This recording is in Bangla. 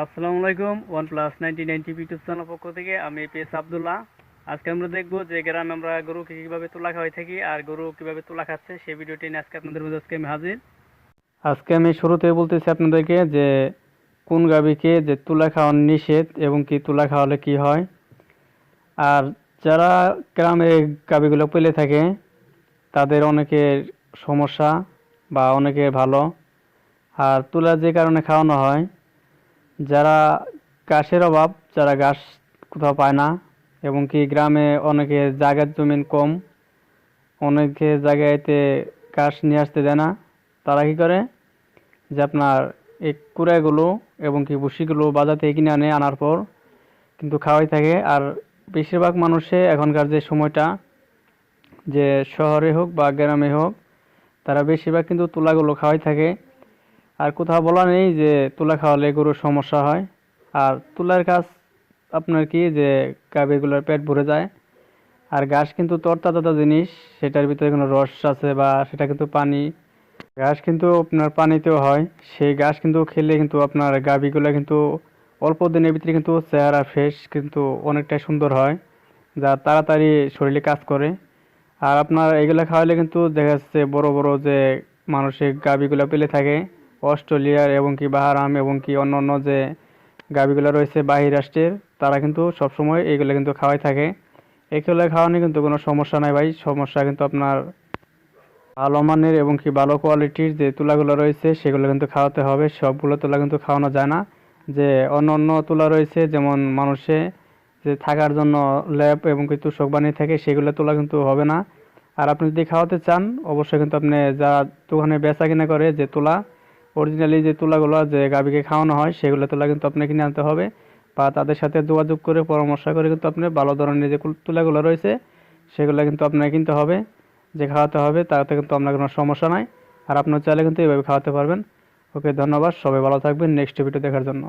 আসসালামু আলাইকুম one plus ninety ninety YouTube channel পক্ষ থেকে, আমি পেস আবদুল্লাহ। আজকে আমরা দেখব যে গ্রামে আমরা গরুকে কীভাবে তোলা খাওয়াই থাকি আর গরু কীভাবে তোলা খাচ্ছে, সেই ভিডিওটি নিয়ে আজকে আপনাদের মধ্যে আজকে আমি হাজির। আজকে আমি শুরুতে বলতেছি আপনাদেরকে যে কোন গাভীকে যে তুলা খাওয়ানো নিষেধ এবং কি তুলা খাওয়ালে কি হয়। আর যারা গ্রামে গাভীগুলো পেলে থাকে, তাদের অনেকের সমস্যা বা অনেকের ভালো। আর তুলা যে কারণে খাওয়ানো হয় যারা ঘাসের অভাব, যারা ঘাস কোথাও পায় না, এবং কি গ্রামে অনেকে জায়গার জমিন কম, অনেকে জায়গাতে ঘাস নিয়ে আসতে দেয় না, তারা কি করে? যে আপনার এই কুড়াইগুলো এবং কি ভুসিগুলো বাজার থেকে কিনে আনে আনার পর কিন্তু খাওয়াই থাকে। আর বেশিরভাগ মানুষে এখনকার যে সময়টা, যে শহরে হোক বা গ্রামে হোক, তারা বেশিরভাগ কিন্তু তুলাগুলো খাওয়াই থাকে। আর কোথাও বলা নেই যে তুলা খাওয়ালে গরুর সমস্যা হয়। আর তুলার গাছ আপনার কি যে গাভীগুলোর পেট ভরে যায়। আর ঘাস কিন্তু তরতাজা জিনিস, সেটার ভিতরে কোনো রস আছে বা সেটা কিন্তু পানি। ঘাস কিন্তু আপনার পানিতেও হয়, সেই ঘাস কিন্তু খেলে কিন্তু আপনার গাভীগুলো কিন্তু অল্প দিনের ভিতরে কিন্তু চেহারা ফ্রেশ কিন্তু অনেকটাই সুন্দর হয়, যা তাড়াতাড়ি শরীরে কাজ করে। আর আপনার এগুলো খাওয়ালে কিন্তু দেখা যাচ্ছে বড় বড় যে মানুষের গাভীগুলো পেলে থাকে অস্ট্রেলিয়ার এবং কি বাহারাম এবং কি অন্য অন্য যে গাভীগুলো রয়েছে বাহির রাষ্ট্রের, তারা কিন্তু সবসময় এইগুলো কিন্তু খাওয়াই থাকে। এগুলো খাওয়ানো কিন্তু কোনো সমস্যা নাই ভাই। সমস্যা কিন্তু আপনার ভালো মানের এবং কি ভালো কোয়ালিটির যে তুলাগুলো রয়েছে, সেগুলো কিন্তু খাওয়াতে হবে। সবগুলো তুলা কিন্তু খাওয়ানো যায় না। যে অন্য অন্য তুলা রয়েছে, যেমন মানুষে যে থাকার জন্য ল্যাব এবং কি তুষক বানিয়ে থাকে, সেগুলো তোলা কিন্তু হবে না। আর আপনি যদি খাওয়াতে চান, অবশ্যই কিন্তু আপনি যা দোকানে বেচা কিনা করে যে তুলা অরিজিনালি যে তুলাগুলো যে গাভীকে খাওয়ানো হয়, সেগুলো তুলা কিন্তু আপনাকে কিনে আনতে হবে। বা তাদের সাথে যোগাযোগ করে, পরামর্শ করে কিন্তু আপনি ভালো ধরনের যে তুলাগুলো রয়েছে, সেগুলো কিন্তু আপনাকে কিনতে হবে। যে খাওয়াতে হবে, তাতে কিন্তু আপনার কোনো সমস্যা নাই। আর আপনার চাইলে কিন্তু এইভাবে খাওয়াতে পারবেন। ওকে, ধন্যবাদ। সবাই ভালো থাকবেন। নেক্সট ভিডিও দেখার জন্য।